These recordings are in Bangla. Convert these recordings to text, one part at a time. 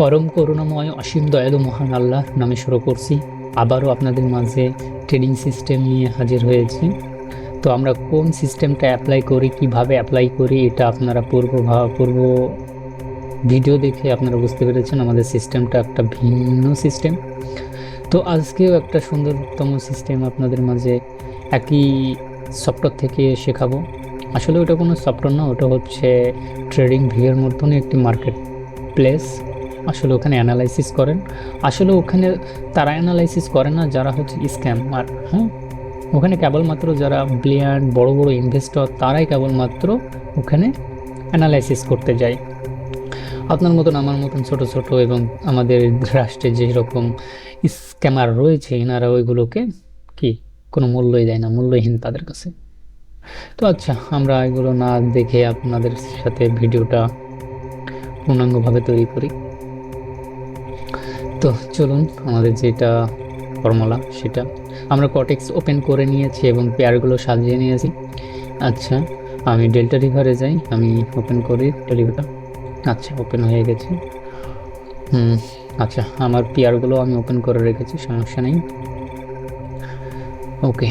পরম করুণাময়, অসীম দয়ালু মহান আল্লাহ নামে শুরু করছি। আবারও আপনাদের মাঝে ট্রেডিং সিস্টেম নিয়ে হাজির হয়েছি। তো আমরা কোন সিস্টেমটা অ্যাপ্লাই করি, কীভাবে অ্যাপ্লাই করি, এটা আপনারা পূর্ব পূর্ব ভিডিও দেখে আপনারা বুঝতে পেরেছেন, আমাদের সিস্টেমটা একটা ভিন্ন সিস্টেম তো আজকেও একটা সুন্দরতম সিস্টেম আপনাদের মাঝে একই সফটওয়্যার থেকে শেখাবো। আসলে ওটা কোনো সফটওয়্যার না, ওটা হচ্ছে ট্রেডিং ভিউয়ের মতনই একটি মার্কেট প্লেস আসলে ওখানে অ্যানালাইসিস করেন। আসলে ওখানে তারা অ্যানালাইসিস করে না, যারা হচ্ছে স্ক্যামার হ্যাঁ? ওখানে কেবলমাত্র যারা ব্লিয়ান্ড বড় বড় ইনভেস্টর তারাই কেবলমাত্র ওখানে অ্যানালাইসিস করতে যায়। আপনার মতন, আমার মতন ছোট ছোট এবং আমাদের রাষ্ট্রে যে রকম স্ক্যামার রয়েছে, এনারা ওইগুলোকে কি কোনো মূল্যই দেয় না, মূল্যহীন তাদের কাছে। তো আচ্ছা আমরা এগুলো না দেখে আপনাদের সাথে ভিডিওটা পূর্ণাঙ্গভাবে তৈরি করি। তো চলুন, আমাদের যেটা ফর্মুলা সেটা। আমরা কটেক্স ওপেন করে নিয়েছি এবং পেয়ারগুলো সাজিয়ে নিয়েছি। আচ্ছা আমি ডেল্টা রিভারে যাই, আমি ওপেন করি ডেলিভারটা আচ্ছা ওপেন হয়ে গেছে। হুম আচ্ছা আমার পেয়ারগুলো আমি ওপেন করে রেখেছি, সমস্যা নেই। ওকে।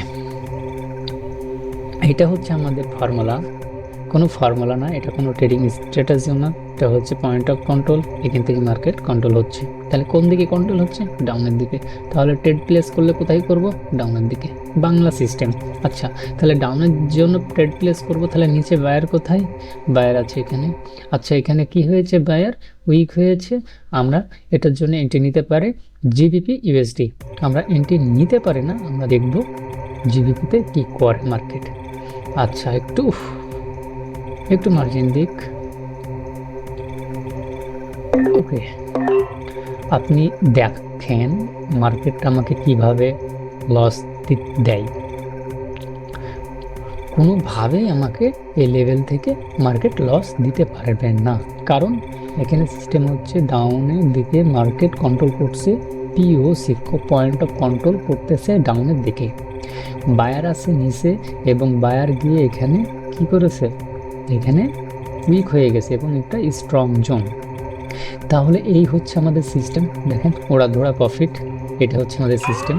এটা হচ্ছে আমাদের ফর্মুলা। কোনো ফর্মুলা না, এটা কোনো ট্রেডিং স্ট্র্যাটেজিও না। এটা হচ্ছে পয়েন্ট অফ কন্ট্রোল এখান থেকে মার্কেট কন্ট্রোল হচ্ছে। তাহলে কোন দিকে কন্ট্রোল হচ্ছে? ডাউনের দিকে। তাহলে ট্রেড প্লেস করলে কোথায় করব? ডাউনের দিকে। বাংলা সিস্টেম আচ্ছা তাহলে ডাউনের জন্য ট্রেড প্লেস করব, তাহলে নিচে বায়ার কোথায়? বায়ার আছে এখানে। আচ্ছা এখানে কি হয়েছে বায়ার উইক হয়েছে। আমরা এটার জন্য এন্ট্রি নিতে পারে জিবিপি ইউএসডি আমরা এন্ট্রি নিতে পারি না, আমরা দেখব জিবিপিতে কি করে মার্কেট আচ্ছা একটু একটু মার্জিন দিক। ওকে আপনি দেখেন মার্কেটটা আমাকে কীভাবে লস দেয়। কোনোভাবেই আমাকে এই লেভেল থেকে মার্কেট লস দিতে পারবেন না। কারণ এখানে সিস্টেম হচ্ছে ডাউনের দিকে মার্কেট কন্ট্রোল করছে পিও সিক্কো পয়েন্ট অফ কন্ট্রোল করতেছে ডাউনের দিকে। বায়ার আছে নিচে এবং বায়ার গিয়ে এখানে কি করেছে? এখানে উইক হয়ে গেছে এবং একটা স্ট্রং জোন তাহলে এই হচ্ছে আমাদের সিস্টেম দেখেন, ওরা ধরা প্রফিট এটা হচ্ছে আমাদের সিস্টেম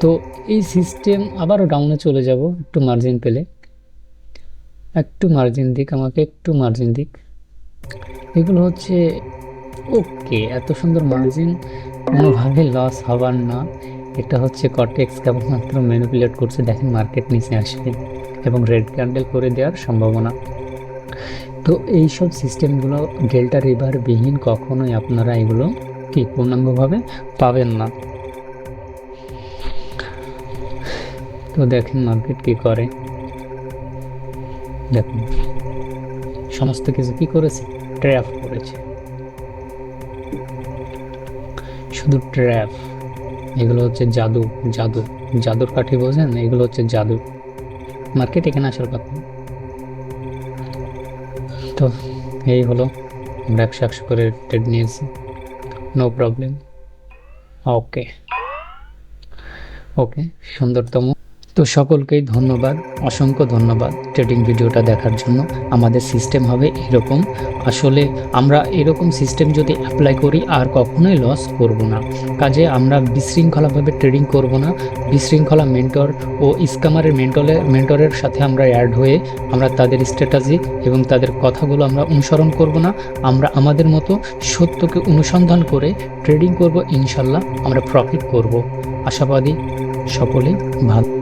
তো এই সিস্টেম আবারও ডাউনে চলে যাব, একটু মার্জিন পেলে। একটু মার্জিন দিক আমাকে, একটু মার্জিন দিক। এগুলো হচ্ছে ওকে এত সুন্দর মার্জিন কোনোভাবে লস হবার না। এটা হচ্ছে কটেক্স কেবলমাত্র ম্যানিপুলেট করছে, দেখেন মার্কেট নিচে আসবে। এবং রেড ক্যান্ডেল করে দেওয়ার সম্ভাবনা। তো এই সব সিস্টেমগুলো ডেল্টা রিভার বিহীন কখনোই আপনারা এগুলো কি পূর্ণাঙ্গভাবে পাবেন না। তো দেখেন মার্কেট কি করে। দেখুন, সমস্ত কিছু কি করেছে? ট্র্যাপ করেছে। শুধু ট্র্যাপ, এগুলো হচ্ছে জাদু জাদু, জাদুর কাঠি বোঝেন, এগুলো হচ্ছে জাদু। মার্কেট এখানে আসার কথা। তো এই হলো আমরা একশো একশো করে ট্রেড নিয়েছি। নো প্রবলেম ওকে ওকে সুন্দরতম। তো সকলকেই ধন্যবাদ, অসংখ্য ধন্যবাদ ট্রেডিং ভিডিওটা দেখার জন্য। আমাদের সিস্টেম হবে এরকম। আসলে আমরা এরকম সিস্টেম যদি অ্যাপ্লাই করি, আর কখনোই লস করব না। কাজে আমরা বিশৃঙ্খলাভাবে ট্রেডিং করব না। বিশৃঙ্খলা মেন্টর ও স্কামারের মেন্টলে মেন্টরের সাথে আমরা অ্যাড হয়ে আমরা তাদের স্ট্র্যাটাজি এবং তাদের কথাগুলো আমরা অনুসরণ করব না। আমরা আমাদের মতো সত্যকে অনুসন্ধান করে ট্রেডিং করব, ইনশাল্লাহ আমরা প্রফিট করব। আশাবাদী সকলেই ভালো।